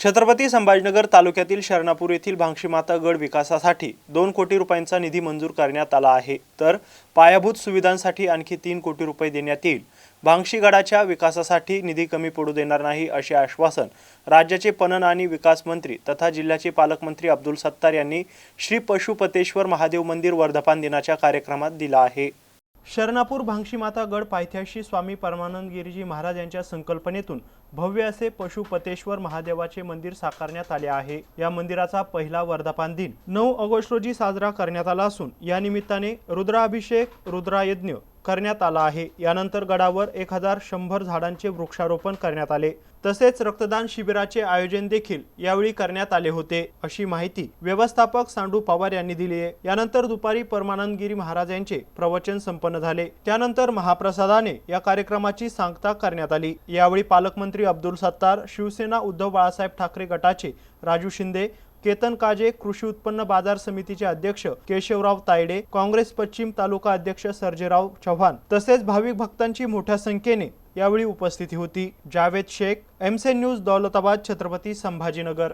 छत्रपती संभाजीनगर तालुक्यातील शरणापूर येथील भांगशीमाता गड विकासासाठी दोन कोटी रुपयांचा निधी मंजूर करण्यात आला आहे. तर पायाभूत सुविधांसाठी आणखी तीन कोटी रुपये देण्यात येईल. भांगशी गडाच्या विकासासाठी निधी कमी पडू देणार नाही असे आश्वासन राज्याचे पणन आणि विकास मंत्री तथा जिल्ह्याचे पालकमंत्री अब्दुल सत्तार यांनी श्री पशुपतेश्वर महादेव मंदिर वर्धापन दिनाच्या कार्यक्रमात दिला आहे. शरणापूर भांगशीमाता गड पायथ्याशी स्वामी परमानंद गिरीजी महाराज यांच्या संकल्पनेतून भव्य असे पशुपतेश्वर महादेवाचे मंदिर साकारण्यात आले आहे. या मंदिराचा पहिला वर्धापान दिन नऊ ऑगस्ट रोजी साजरा करण्यात आला असून या निमित्ताने रुद्राभिषेक रुद्रायज्ञ करण्यात आला आहे. यानंतर गडावर एक हजार शंभर झाडांचे वृक्षारोपण करण्यात आले. तसेच रक्तदान शिबिराचे आयोजन देखील यावेळी करण्यात आले होते अशी माहिती व्यवस्थापक सांडू पवार यांनी दिली आहे. यानंतर दुपारी परमानंदगिरी महाराज यांचे प्रवचन संपन्न झाले. त्यानंतर महाप्रसादाने या कार्यक्रमाची सांगता करण्यात आली. यावेळी पालकमंत्री अब्दुल सत्तार शिवसेना उद्धव बाळासाहेब ठाकरे गटाचे राजू शिंदे केतन काजे कृषी उत्पन्न बाजार समितीचे अध्यक्ष केशवराव तायडे काँग्रेस पश्चिम तालुका अध्यक्ष सर्जेराव चव्हाण तसेच भाविक भक्तांची मोठ्या संख्येने यावेळी उपस्थिती होती. जावेद शेख एमसे न्यूज दौलताबाद छत्रपती संभाजीनगर.